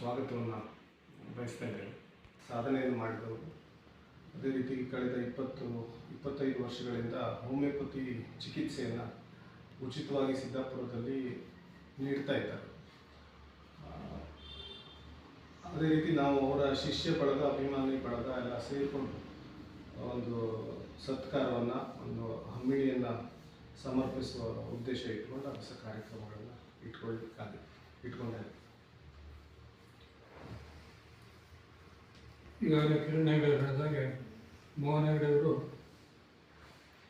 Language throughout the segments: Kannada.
ಸ್ವಾಗತವನ್ನು ಬಯಸ್ತಾ ಇದ್ದೇನೆ. ಸಾಧನೆಯನ್ನು ಮಾಡಿದವರು. ಅದೇ ರೀತಿ ಕಳೆದ ಇಪ್ಪತ್ತು, ಇಪ್ಪತ್ತೈದು ವರ್ಷಗಳಿಂದ ಹೋಮಿಯೋಪತಿ ಚಿಕಿತ್ಸೆಯನ್ನು ಉಚಿತವಾಗಿ ಸಿದ್ದಾಪುರದಲ್ಲಿ ನೀಡ್ತಾ ಇದ್ದಾರೆ. ಅದೇ ರೀತಿ ನಾವು ಅವರ ಶಿಷ್ಯ ಬಳಗ ಅಭಿಮಾನಿ ಬಳಗ ಎಲ್ಲ ಸೇರಿಕೊಂಡು ಒಂದು ಸತ್ಕಾರವನ್ನು, ಒಂದು ಹಮ್ಮಿಳಿಯನ್ನು ಸಮರ್ಪಿಸುವ ಉದ್ದೇಶ ಇಟ್ಕೊಂಡು ಹೊಸ ಕಾರ್ಯಕ್ರಮಗಳನ್ನು ಇಟ್ಕೊಳ್ಳಿಕ್ಕಾಗಿ ಇಟ್ಕೊಂಡಿದ್ದಾರೆ ಈಗಾಗಲೇ ಕಿರಣ್ ಹೆಗಡೆ ಹೇಳಿದಾಗೆ ಅವರು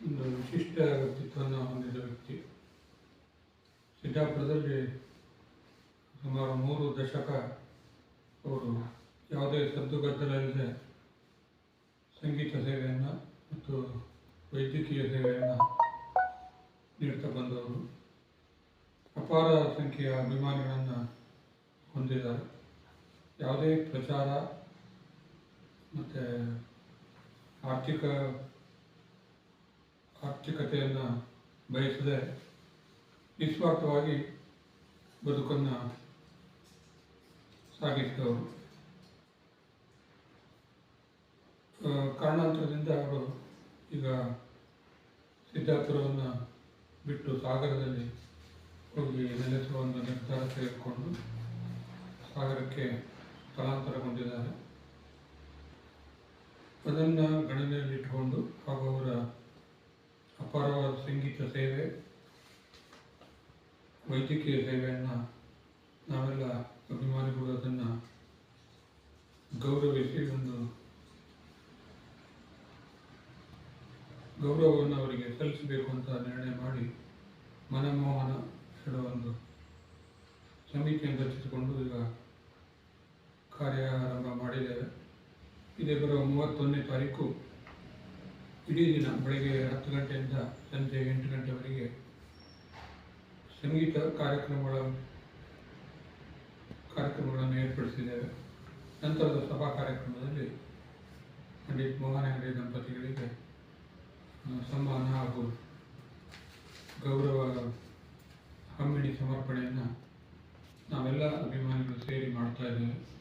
ಒಂದು ವಿಶಿಷ್ಟ ವ್ಯಕ್ತಿತ್ವವನ್ನು ಹೊಂದಿದ ವ್ಯಕ್ತಿ. ಸಿದ್ದಾಪುರದಲ್ಲಿ ಸುಮಾರು ಮೂರು ದಶಕ ಅವರು ಯಾವುದೇ ಸದ್ದುಗದ್ದಲ ಇಲ್ಲದೆ ಸಂಗೀತ ಸೇವೆಯನ್ನು ಮತ್ತು ವೈದ್ಯಕೀಯ ಸೇವೆಯನ್ನು ನೀಡ್ತಾ ಬಂದವರು. ಅಪಾರ ಸಂಖ್ಯೆಯ ಅಭಿಮಾನಿಗಳನ್ನು ಹೊಂದಿದ್ದಾರೆ. ಯಾವುದೇ ಪ್ರಚಾರ ಮತ್ತು ಆರ್ಥಿಕ, ಆರ್ಥಿಕತೆಯನ್ನು ಬಯಸದೆ ನಿಸ್ವಾರ್ಥವಾಗಿ ಬದುಕನ್ನು ಸಾಗಿಸಿದವರು. ಕಾರಣಾಂತರದಿಂದ ಅವರು ಈಗ ಸಿದ್ದಾಪುರವನ್ನು ಬಿಟ್ಟು ಸಾಗರದಲ್ಲಿ ಹೋಗಿ ನೆಲೆಸುವ ಒಂದು ನಿರ್ಧಾರ ತೆಗೆದುಕೊಂಡು ಸಾಗರಕ್ಕೆ ಸ್ಥಳಾಂತರಗೊಂಡಿದ್ದಾರೆ. ಅದನ್ನು ಗಣನೆಯಲ್ಲಿಟ್ಟುಕೊಂಡು ಹಾಗೂ ಅವರ ಅಪಾರವಾದ ಸಂಗೀತ ಸೇವೆ, ವೈದ್ಯಕೀಯ ಸೇವೆಯನ್ನು ನಾವೆಲ್ಲ ಅಭಿಮಾನಿಗಳು ಅದನ್ನು ಗೌರವಿಸಿ ಒಂದು ಗೌರವವನ್ನು ಅವರಿಗೆ ಸಲ್ಲಿಸಬೇಕು ಅಂತ ನಿರ್ಣಯ ಮಾಡಿ ಮನಮೋಹನ ಹೇಳುವ ಒಂದು ಸಮಿತಿಯನ್ನು ರಚಿಸಿಕೊಂಡು ಈಗ ಕಾರ್ಯ ಬರುವ ಮೂವತ್ತೊಂದನೇ ತಾರೀಕು ಇಡೀ ದಿನ ಬೆಳಗ್ಗೆ ಹತ್ತು ಗಂಟೆಯಿಂದ ಸಂಜೆ ಎಂಟು ಗಂಟೆವರೆಗೆ ಸಂಗೀತ ಕಾರ್ಯಕ್ರಮಗಳ ಕಾರ್ಯಕ್ರಮಗಳನ್ನು ಏರ್ಪಡಿಸಿದ್ದೇವೆ. ನಂತರದ ಸಭಾ ಕಾರ್ಯಕ್ರಮದಲ್ಲಿ ಪಂಡಿತ್ ಮೋಹನ್ ಹೆಗಡೆ ದಂಪತಿಗಳಿಗೆ ಸಮ್ಮಾನ ಹಾಗೂ ಗೌರವ ಹಮ್ಮಿಣಿ ಸಮರ್ಪಣೆಯನ್ನು ನಾವೆಲ್ಲ ಅಭಿಮಾನಿಗಳು ಸೇರಿ ಮಾಡ್ತಾ ಇದ್ದೇವೆ.